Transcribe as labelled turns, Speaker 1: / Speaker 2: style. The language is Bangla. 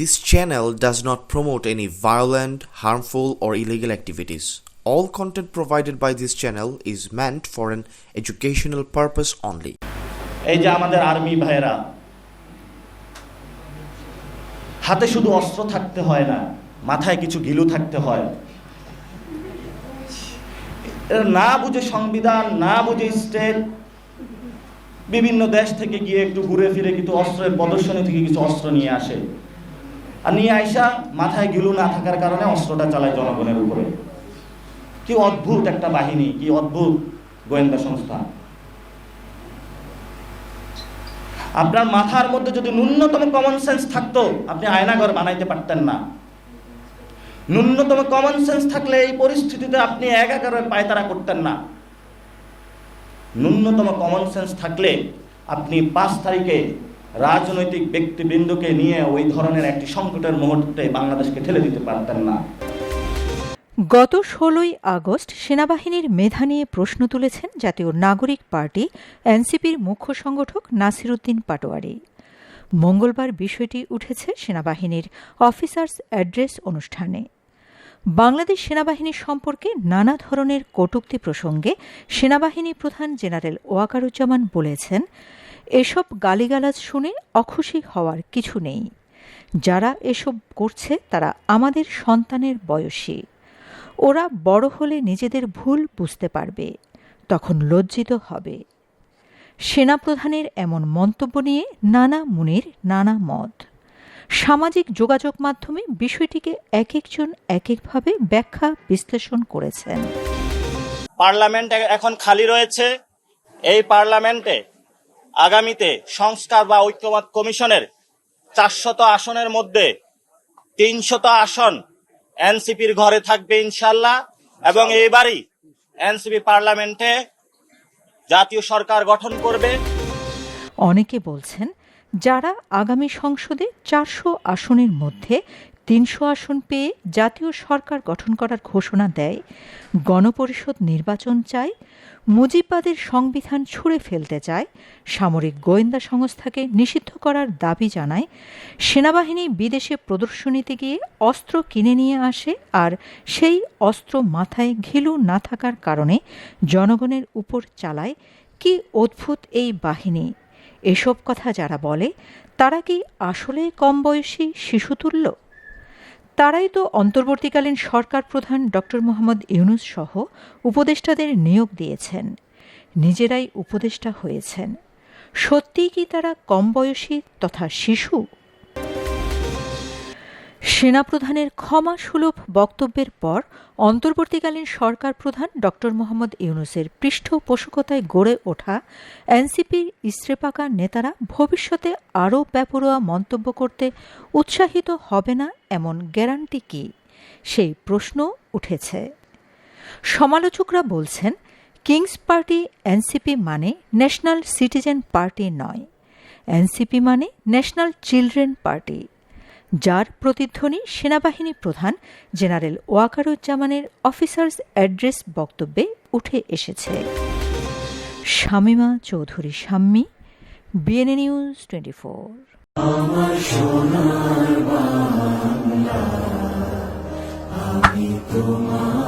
Speaker 1: This channel does not promote any violent, harmful, or illegal activities. All content provided by this channel is meant for an educational purpose only.
Speaker 2: এই যে আমাদের আর্মি ভাইয়েরা হাতে শুধু অস্ত্র থাকতে হয় না মাথায় কিছু গিলু থাকতে হয় না বুঝে সংবিধান না বুঝে স্টেট বিভিন্ন দেশ থেকে গিয়ে একটু ঘুরে ফিরে কিন্তু অস্ত্রের প্রদর্শনী থেকে কিছু অস্ত্র নিয়ে আসে আর নিয়ে আইসা মাথায় গিলু না থাকার কারণে অস্ত্রটা চালায় জনগণের উপরে। কি অদ্ভুত একটা বাহিনী, কি অদ্ভুত গোয়েন্দা সংস্থা। আপনার মাথার মধ্যে যদি ন্যূনতম কমন সেন্স থাকতো, আপনি আয়নাঘর বানাইতে পারতেন না। ন্যূনতম কমন সেন্স থাকলে এই পরিস্থিতিতে আপনি এক একাকারে পায়তারা করতেন না। ন্যূনতম কমন সেন্স থাকলে আপনি পাঁচ তারিখে রাজনৈতিক ব্যক্তিবৃন্দকে নিয়ে ওই ধরনের একটি সংকটের মুহূর্তে বাংলাদেশকে ঠেলে দিতে পারতেন না।
Speaker 3: গত ষোলোই আগস্ট সেনাবাহিনীর মেধা নিয়ে প্রশ্ন তুলেছেন জাতীয় নাগরিক পার্টি, এনসিপির মুখ্য সংগঠক নাসিরুদ্দিন পাটোয়ারি। মঙ্গলবার বিষয়টি উঠেছে সেনাবাহিনীর অফিসার্স অ্যাড্রেস অনুষ্ঠানে। বাংলাদেশ সেনাবাহিনী সম্পর্কে নানা ধরনের কটুক্তি প্রসঙ্গে সেনাবাহিনী প্রধান জেনারেল ওয়াকারুজ্জামান বলেছেন এসব গালিগালাজ শুনে অখুশি হওয়ার কিছু নেই। যারা এসব করছে তারা আমাদের সন্তানের বয়সী। ওরা বড় হলে নিজেদের ভুল বুঝতে পারবে, তখন লজ্জিত হবে। সেনাপ্রধানের এমন মন্তব্য নিয়ে নানা মুনির নানা মত। সামাজিক যোগাযোগ মাধ্যমে বিষয়টিকে এক একজন এক একভাবে ব্যাখ্যা বিশ্লেষণ করেছেন।
Speaker 2: পার্লামেন্ট এখন খালি রয়েছে। এই পার্লামেন্টে আগামীতে সংস্কার বা ঐক্যবাদ কমিশনের চারশত আসনের মধ্যে তিনশত আসন এনসিপির ঘরে থাকবে ইনশাল্লাহ এবং এবারই এনসিপি পার্লামেন্টে জাতীয় সরকার গঠন করবে।
Speaker 3: অনেকে বলছেন যারা আগামী সংসদে চারশো আসনের মধ্যে তিনশো আসন পেয়ে জাতীয় সরকার গঠন করার ঘোষণা দেয়, গণপরিষদ নির্বাচন চায়, মুজিববাদের সংবিধান ছুঁড়ে ফেলতে চায়, সামরিক গোয়েন্দা সংস্থাকে নিষিদ্ধ করার দাবি জানায়, সেনাবাহিনী বিদেশে প্রদর্শনীতে গিয়ে অস্ত্র কিনে নিয়ে আসে আর সেই অস্ত্র মাথায় ঘিলু না থাকার কারণে জনগণের উপর চালায়। কি অদ্ভুত এই বাহিনী! এসব কথা যারা বলে, তারা কি আসলে কম বয়সী শিশু শিশুতুল্য? তারাই তো অন্তর্বর্তীকালীন সরকার প্রধান ডক্টর মোহাম্মদ ইউনুস সহ উপদেষ্টাদের নিয়োগ দিয়েছেন, নিজেরাই উপদেষ্টা হয়েছেন। সত্যিই কি তারা কম বয়সী তথা শিশু? সেনাপ্রধানের ক্ষমা সুলভ বক্তব্যের পর অন্তর্বর্তীকালীন সরকার প্রধান ডক্টর মোহাম্মদ ইউনুসের পৃষ্ঠপোষকতায় গড়ে ওঠা এনসিপির ইস্ত্রেপাকা নেতারা ভবিষ্যতে আরও ব্যাপরোয়া মন্তব্য করতে উৎসাহিত হবে না এমন গ্যারান্টি কি? সেই প্রশ্ন উঠেছে। সমালোচকরা বলছেন, কিংস পার্টি এনসিপি মানে ন্যাশনাল সিটিজেন পার্টি নয়। এনসিপি মানে ন্যাশনাল চিলড্রেন পার্টি। যার প্রতিধ্বনি সেনাবাহিনী প্রধান জেনারেল ওয়াকারুজ্জামানের অফিসার্স অ্যাড্রেস বক্তব্যে উঠে এসেছে। Shamima Chowdhury Shammi BNA news twenty four
Speaker 4: তোমায়